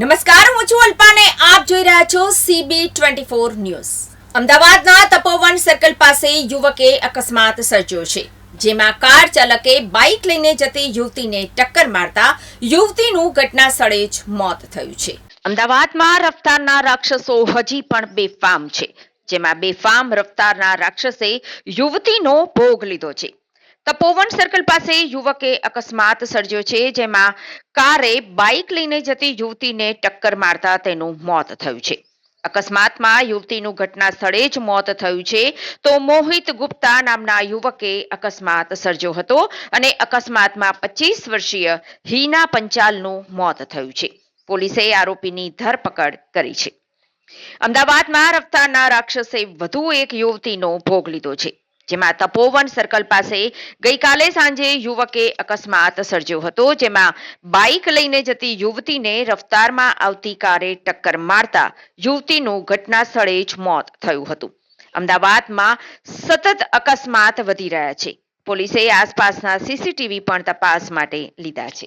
નમસ્કાર, હું છું અલ્પાને. આપ જોઈ રહ્યા છો સીબી ટ્વેન્ટી ફોર ન્યૂઝ. અમદાવાદના તપોવન સર્કલ પાસે યુવકે અકસ્માત સર્જ્યો છે, જેમાં કાર ચાલકે બાઇક લઈને જતી યુવતીને ટક્કર મારતા યુવતીનું ઘટના સ્થળે જ મોત થયું છે. અમદાવાદમાં રફતારના રાક્ષસો હજી પણ બેફામ છે, જેમાં બેફામ રફતારના રાક્ષસે યુવતીનો ભોગ લીધો છે. તપોવન સર્કલ પાસે યુવકે અકસ્માત સર્જ્યો છે, જેમાં કારે બાઇક લઈને જતી યુવતીને ટક્કર મારતા તેનું મોત થયું છે. અકસ્માતમાં યુવતીનું ઘટના સ્થળે જ મોત થયું છે. તો મોહિત ગુપ્તા નામના યુવકે અકસ્માત સર્જ્યો હતો અને અકસ્માતમાં પચીસ વર્ષીય હીના પંચાલનું મોત થયું છે. પોલીસે આરોપીની ધરપકડ કરી છે. અમદાવાદમાં રફતારના રાક્ષસે વધુ એક યુવતીનો ભોગ લીધો છે. જેમાં તપોવન સર્કલ પાસે ગઈકાલે સાંજે યુવકે અકસ્માત સર્જ્યો હતો, જેમાં બાઇક લઈને જતી યુવતીને રફતારમાં આવતી કારે ટક્કર મારતા યુવતીનું ઘટના સ્થળે જ મોત થયું હતું. અમદાવાદમાં સતત અકસ્માત વધી રહ્યા છે. પોલીસે આસપાસના સીસીટીવી પણ તપાસ માટે લીધા છે.